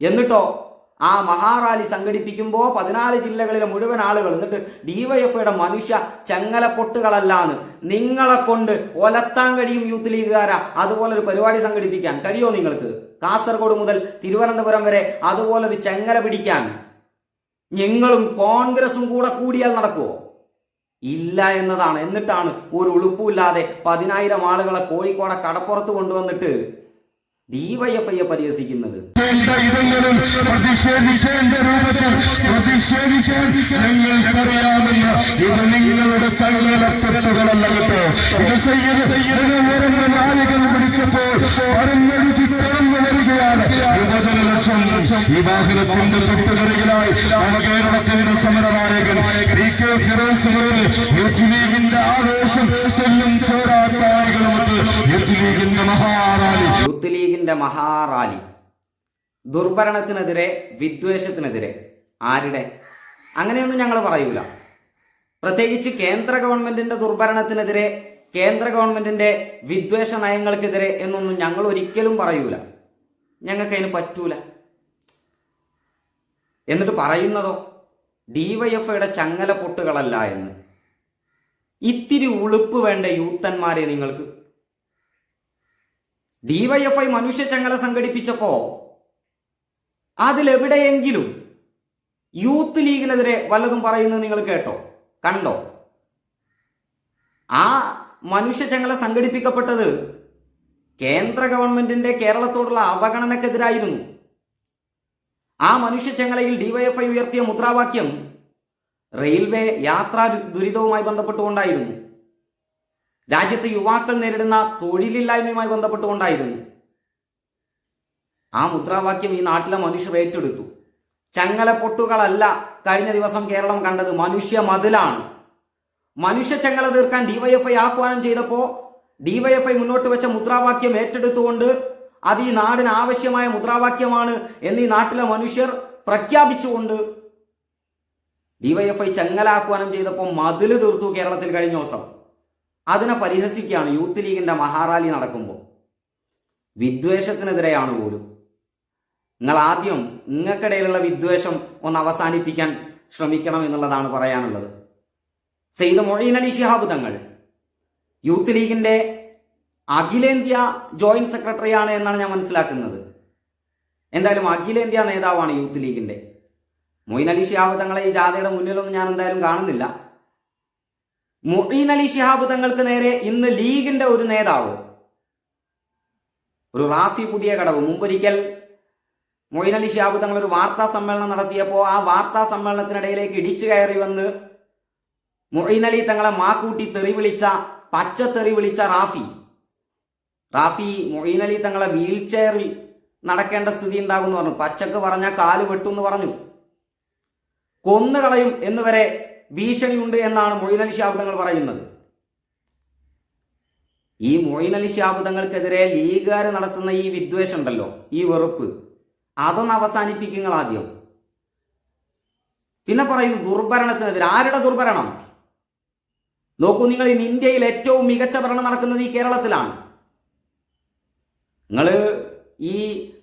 എന്നിട്ടോ ആ മഹാറാലി സംഘടിപ്പിക്കുമ്പോൾ പതിനാല് ജില്ലകളിലെ മുഴുവൻ ആളുകൾ എന്നിട്ട് ഡിവൈഎഫ്ഐയുടെ മനുഷ്യ ചങ്ങലപ്പൊട്ടുകളല്ലാന്ന് നിങ്ങളെ കൊണ്ട് ഒലത്താൻ കഴിയും യൂത്ത് ലീഗുകാരാ. അതുപോലെ ഒരു പരിപാടി സംഘടിപ്പിക്കാൻ കഴിയോ നിങ്ങൾക്ക്? കാസർഗോഡ് മുതൽ തിരുവനന്തപുരം വരെ അതുപോലൊരു ചെങ്ങല പിടിക്കാൻ നിങ്ങളും കോൺഗ്രസും കൂടെ കൂടിയാൽ നടക്കുമോ ഇല്ല എന്നതാണ്. എന്നിട്ടാണ് ഒരു ഉളുപ്പുമില്ലാതെ പതിനായിരം ആളുകളെ കോഴിക്കോടെ കടപ്പുറത്ത് കൊണ്ടുവന്നിട്ട് ഡിവൈഎഫ്ഐയെ പരിഹസിക്കുന്നത്. പ്രതിഷേധിക്കേണ്ട രൂപത്തിൽ നവകേരളത്തിന്റെ സമരനായകൻ പി കെ ഫിറോസ് മുതൽ ലീഗിന്റെ ലീഗിന്റെ മഹാറാലി. ദുർഭരണത്തിനെതിരെ വിദ്വേഷത്തിനെതിരെ. ആരുടെ? അങ്ങനെയൊന്നും ഞങ്ങൾ പറയൂല. പ്രത്യേകിച്ച് കേന്ദ്ര ഗവൺമെന്റിന്റെ ദുർഭരണത്തിനെതിരെ കേന്ദ്ര ഗവൺമെന്റിന്റെ വിദ്വേഷ നയങ്ങൾക്കെതിരെ എന്നൊന്നും ഞങ്ങൾ ഒരിക്കലും പറയൂല. ഞങ്ങൾക്ക് അതിന് പറ്റൂല. എന്നിട്ട് പറയുന്നതോ? ഡിവൈഎഫ്ഐയുടെ ചങ്ങല പൊട്ടുകളല്ല എന്ന്. ഇത്തിരി ഉളുപ്പ് വേണ്ട യൂത്തന്മാരെ നിങ്ങൾക്ക്. ഡിവൈഎഫ്ഐ മനുഷ്യ ചങ്ങല സംഘടിപ്പിച്ചപ്പോ അതിലെവിടെയെങ്കിലും യൂത്ത് ലീഗിനെതിരെ വല്ലതും പറയുന്നത് നിങ്ങൾ കേട്ടോ? കണ്ടോ? ആ മനുഷ്യ ചങ്ങല സംഘടിപ്പിക്കപ്പെട്ടത് കേന്ദ്ര ഗവൺമെന്റിന്റെ കേരളത്തോടുള്ള അവഗണനക്കെതിരായിരുന്നു. ആ മനുഷ്യ ചങ്ങലയിൽ ഡിവൈഎഫ്ഐ ഉയർത്തിയ മുദ്രാവാക്യം റെയിൽവേ യാത്രാ ദുരിതവുമായി ബന്ധപ്പെട്ടുകൊണ്ടായിരുന്നു. രാജ്യത്തെ യുവാക്കൾ നേരിടുന്ന തൊഴിലില്ലായ്മയുമായി ബന്ധപ്പെട്ടുകൊണ്ടായിരുന്നു. ആ മുദ്രാവാക്യം ഈ നാട്ടിലെ മനുഷ്യർ ഏറ്റെടുത്തു. ചങ്ങല പൊട്ടുകളല്ല കഴിഞ്ഞ ദിവസം കേരളം കണ്ടത്. മനുഷ്യ മതിലാണ്. മനുഷ്യ ചങ്ങല തീർക്കാൻ ഡിവൈഎഫ്ഐ ആഹ്വാനം ചെയ്തപ്പോ ഡിവൈഎഫ്ഐ മുന്നോട്ട് വെച്ച മുദ്രാവാക്യം ഏറ്റെടുത്തുകൊണ്ട് അത് ഈ നാടിന് ആവശ്യമായ മുദ്രാവാക്യമാണ് എന്ന് ഈ നാട്ടിലെ മനുഷ്യർ പ്രഖ്യാപിച്ചുകൊണ്ട് ഡിവൈഎഫ്ഐ ചങ്ങല ആഹ്വാനം ചെയ്തപ്പോൾ മതിൽ തീർത്തു കേരളത്തിൽ കഴിഞ്ഞ ദിവസം. അതിനെ പരിഹസിക്കുകയാണ് യൂത്ത് ലീഗിന്റെ മഹാറാലി നടക്കുമ്പോൾ. വിദ്വേഷത്തിനെതിരെയാണ് പോലും. നിങ്ങൾ ആദ്യം നിങ്ങൾക്കിടയിലുള്ള വിദ്വേഷം ഒന്ന് അവസാനിപ്പിക്കാൻ ശ്രമിക്കണം എന്നുള്ളതാണ് പറയാനുള്ളത്. സെയ്ദ് മൊഴീൻ അലി ശിഹാബ് തങ്ങൾ യൂത്ത് ലീഗിന്റെ അഖിലേന്ത്യാ ജോയിന്റ് സെക്രട്ടറിയാണ് എന്നാണ് ഞാൻ മനസ്സിലാക്കുന്നത്. എന്തായാലും അഖിലേന്ത്യാ നേതാവാണ് യൂത്ത് ലീഗിന്റെ. മൊയ്ൻ അലി ശിഹാബ് തങ്ങളെ ഈ ജാഥയുടെ മുന്നിലൊന്നും ഞാൻ എന്തായാലും കാണുന്നില്ല. മൊയ്ൻ അലി ഷിഹാബ് തങ്ങൾക്ക് നേരെ ഇന്ന് ലീഗിന്റെ ഒരു നേതാവ്. ഒരു റാഫി പുതിയ കടവ്. മുമ്പൊരിക്കൽ മൊയ്ൻ അലി ഷിഹാബ് തങ്ങൾ ഒരു വാർത്താ സമ്മേളനം നടത്തിയപ്പോൾ ആ വാർത്താ സമ്മേളനത്തിനിടയിലേക്ക് ഇടിച്ചു കയറി വന്ന് മൊയ്ൻ അലി തങ്ങളെ മാക്കൂട്ടി തെറി വിളിച്ച പച്ച തെറി വിളിച്ച റാഫി. റാഫി മൊയ്ൻ അലി തങ്ങളെ വീൽ ചെയറിൽ നടക്കേണ്ട സ്ഥിതി ഉണ്ടാകുമെന്ന് പറഞ്ഞു. പച്ചക്ക് പറഞ്ഞ കാൽ വെട്ടുമെന്ന് പറഞ്ഞു. കൊന്നുകളയും എന്നുവരെ ഭീഷണിയുണ്ട് എന്നാണ് മൊയ്നലി ശാബ്ദങ്ങൾ പറയുന്നത്. ഈ മൊയ്നലി ശാബ്ദങ്ങൾക്കെതിരെ ലീഗുകാർ നടത്തുന്ന ഈ വിദ്വേഷം ഉണ്ടല്ലോ ഈ വെറുപ്പ്. അതൊന്ന് അവസാനിപ്പിക്കുക ആദ്യം. പിന്നെ പറയുന്നു ദുർഭരണത്തിനെതിരെ. ആരുടെ ദുർഭരണം? നോക്കൂ നിങ്ങൾ ഇന്ന് ഇന്ത്യയിൽ ഏറ്റവും മികച്ച ഭരണം നടക്കുന്നത് ഈ കേരളത്തിലാണ്. നിങ്ങൾ ഈ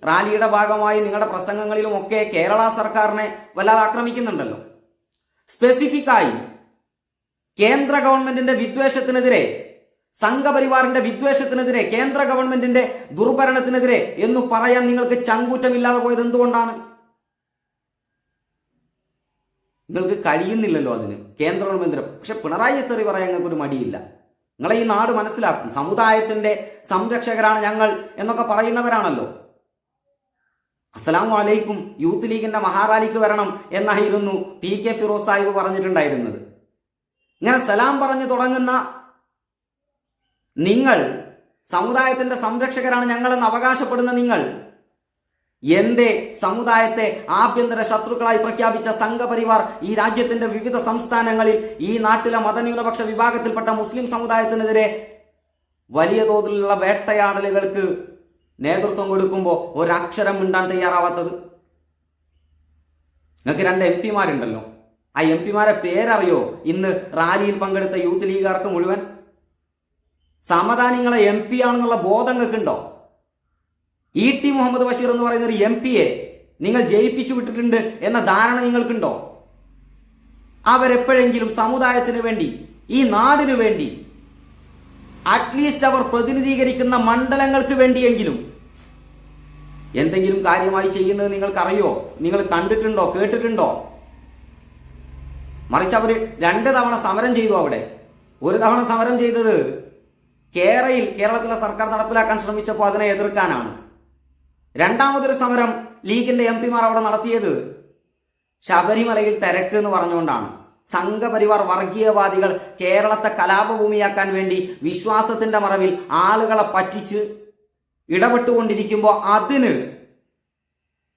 റാലിയുടെ ഭാഗമായി നിങ്ങളുടെ പ്രസംഗങ്ങളിലും ഒക്കെ കേരള സർക്കാരിനെ വല്ലാതെ ആക്രമിക്കുന്നുണ്ടല്ലോ. സ്പെസിഫിക് ആയി കേന്ദ്ര ഗവൺമെന്റിന്റെ വിദ്വേഷത്തിനെതിരെ സംഘപരിവാറിന്റെ വിദ്വേഷത്തിനെതിരെ കേന്ദ്ര ഗവൺമെന്റിന്റെ ദുർഭരണത്തിനെതിരെ എന്ന് പറയാൻ നിങ്ങൾക്ക് ചങ്കൂറ്റമില്ലാതെ പോയത് എന്തുകൊണ്ടാണ്? നിങ്ങൾക്ക് കഴിയുന്നില്ലല്ലോ അതിന്. കേന്ദ്ര ഗവൺമെന്റിന്. പക്ഷെ പിണറായി തെറി പറയാൻ നിങ്ങൾക്ക് ഒരു മടിയില്ല. നിങ്ങളെ ഈ നാട് മനസ്സിലാക്കും. സമുദായത്തിന്റെ സംരക്ഷകരാണ് ഞങ്ങൾ എന്നൊക്കെ പറയുന്നവരാണല്ലോ. അസ്സലാം വലൈക്കും യൂത്ത് ലീഗിന്റെ മഹാറാലിക്ക് വരണം എന്നായിരുന്നു പി കെ ഫിറോസ് സാഹിബ് പറഞ്ഞിട്ടുണ്ടായിരുന്നത്. ഇങ്ങനെ സലാം പറഞ്ഞു തുടങ്ങുന്ന നിങ്ങൾ സമുദായത്തിന്റെ സംരക്ഷകരാണ് ഞങ്ങളെന്ന് അവകാശപ്പെടുന്ന നിങ്ങൾ എന്റെ സമുദായത്തെ ആഭ്യന്തര ശത്രുക്കളായി പ്രഖ്യാപിച്ച സംഘപരിവാർ ഈ രാജ്യത്തിന്റെ വിവിധ സംസ്ഥാനങ്ങളിൽ ഈ നാട്ടിലെ മതന്യൂനപക്ഷ വിഭാഗത്തിൽപ്പെട്ട മുസ്ലിം സമുദായത്തിനെതിരെ വലിയ തോതിലുള്ള വേട്ടയാടലുകൾക്ക് നേതൃത്വം കൊടുക്കുമ്പോൾ ഒരക്ഷരം മിണ്ടാൻ തയ്യാറാവാത്തത്? നിങ്ങൾക്ക് രണ്ട് എം പിമാരുണ്ടല്ലോ. ആ എം പിമാരെ പേരറിയോ? ഇന്ന് റാലിയിൽ പങ്കെടുത്ത യൂത്ത് ലീഗുകാർക്ക് മുഴുവൻ? സമതാനിങ്ങളെ എം പി ആണെന്നുള്ള ബോധം നിങ്ങൾക്കുണ്ടോ? ഇ ടി മുഹമ്മദ് ബഷീർ എന്ന് പറയുന്ന ഒരു എം പിയെ നിങ്ങൾ ജയിപ്പിച്ചു വിട്ടിട്ടുണ്ട് എന്ന ധാരണ നിങ്ങൾക്കുണ്ടോ? അവരെപ്പോഴെങ്കിലും സമുദായത്തിന് വേണ്ടി ഈ നാടിനു വേണ്ടി അറ്റ്ലീസ്റ്റ് അവർ പ്രതിനിധീകരിക്കുന്ന മണ്ഡലങ്ങൾക്ക് വേണ്ടിയെങ്കിലും. എന്തെങ്കിലും കാര്യമായി ചെയ്യുന്നത് നിങ്ങൾക്കറിയോ? നിങ്ങൾ കണ്ടിട്ടുണ്ടോ? കേട്ടിട്ടുണ്ടോ? മറിച്ച് അവർ രണ്ട് തവണ സമരം ചെയ്തു അവിടെ. ഒരു തവണ സമരം ചെയ്തത് കേരയിൽ കേരളത്തിലെ സർക്കാർ നടപ്പിലാക്കാൻ ശ്രമിച്ചപ്പോൾ അതിനെ എതിർക്കാനാണ്. രണ്ടാമതൊരു സമരം ലീഗിന്റെ എം പിമാർ അവിടെ നടത്തിയത് ശബരിമലയിൽ തിരക്ക് എന്ന് പറഞ്ഞുകൊണ്ടാണ്. സംഘപരിവാർ വർഗീയവാദികൾ കേരളത്തെ കലാപഭൂമിയാക്കാൻ വേണ്ടി വിശ്വാസത്തിന്റെ മറവിൽ ആളുകളെ പറ്റിച്ച് ഇടപെട്ടുകൊണ്ടിരിക്കുമ്പോൾ അതിന്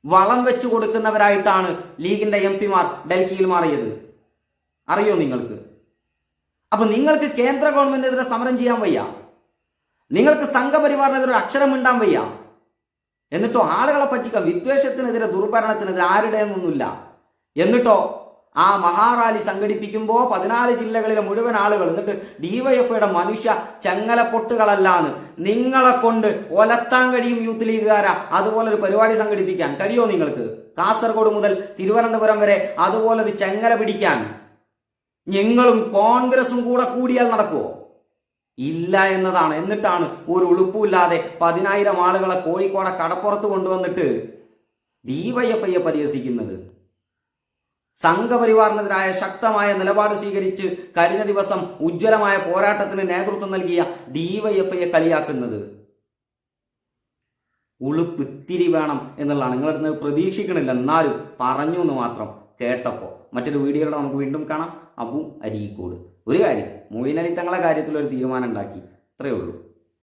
വളം വെച്ചു കൊടുക്കുന്നവരായിട്ടാണ് ലീഗിന്റെ എം പിമാർ ഡൽഹിയിൽ മാറിയത്. അറിയോ നിങ്ങൾക്ക്? അപ്പൊ നിങ്ങൾക്ക് കേന്ദ്ര ഗവൺമെന്റിനെതിരെ സമരം ചെയ്യാൻ വയ്യ. നിങ്ങൾക്ക് സംഘപരിവാറിനെതിരെ അക്ഷരം മിണ്ടാൻ വയ്യ. എന്നിട്ടോ ആളുകളെ പറ്റിക്ക വിദ്വേഷത്തിനെതിരെ ദുർഭരണത്തിനെതിരെ ആരുടെയൊന്നുമില്ല എന്നിട്ടോ ആ മഹാറാലി സംഘടിപ്പിക്കുമ്പോൾ പതിനാല് ജില്ലകളിലെ മുഴുവൻ ആളുകൾ എന്നിട്ട് ഡിവൈഎഫ്ഐയുടെ മനുഷ്യ ചങ്ങലപ്പൊട്ടുകളല്ലാന്ന് നിങ്ങളെ കൊണ്ട് ഒലത്താൻ കഴിയും യൂത്ത് ലീഗുകാരാ. അതുപോലെ ഒരു പരിപാടി സംഘടിപ്പിക്കാൻ. കഴിയോ നിങ്ങൾക്ക്? കാസർഗോഡ് മുതൽ തിരുവനന്തപുരം വരെ അതുപോലെ ഒരു ചെങ്ങല പിടിക്കാൻ. ഞങ്ങളും കോൺഗ്രസും കൂടെ കൂടിയാൽ നടക്കുമോ ഇല്ല എന്നതാണ്. എന്നിട്ടാണ് ഒരു ഉളുപ്പുമില്ലാതെ പതിനായിരം ആളുകളെ കോഴിക്കോടെ കടപ്പുറത്ത് കൊണ്ടുവന്നിട്ട് ഡിവൈഎഫ്ഐയെ പരിഹസിക്കുന്നത്. സംഘപരിവാറിനെതിരായ ശക്തമായ നിലപാട് സ്വീകരിച്ച് കഴിഞ്ഞ ദിവസം ഉജ്ജ്വലമായ പോരാട്ടത്തിന് നേതൃത്വം നൽകിയ ഡിവൈഎഫ്ഐയെ കളിയാക്കുന്നത്. ഉളുപ്പ് ഇത്തിരി വേണം എന്നുള്ളതാണ്. നിങ്ങളിടുന്ന് പ്രതീക്ഷിക്കണില്ല. എന്നാലും പറഞ്ഞു എന്ന് മാത്രം കേട്ടപ്പോൾ. മറ്റൊരു വീഡിയോയിലൂടെ നമുക്ക് വീണ്ടും കാണാം. അബു അരീക്കോട്. ഒരു കാര്യം മൊയ്നലി തങ്ങളെ കാര്യത്തിൽ ഒരു തീരുമാനം ഉണ്ടാക്കി. അത്രയേ ഉള്ളൂ.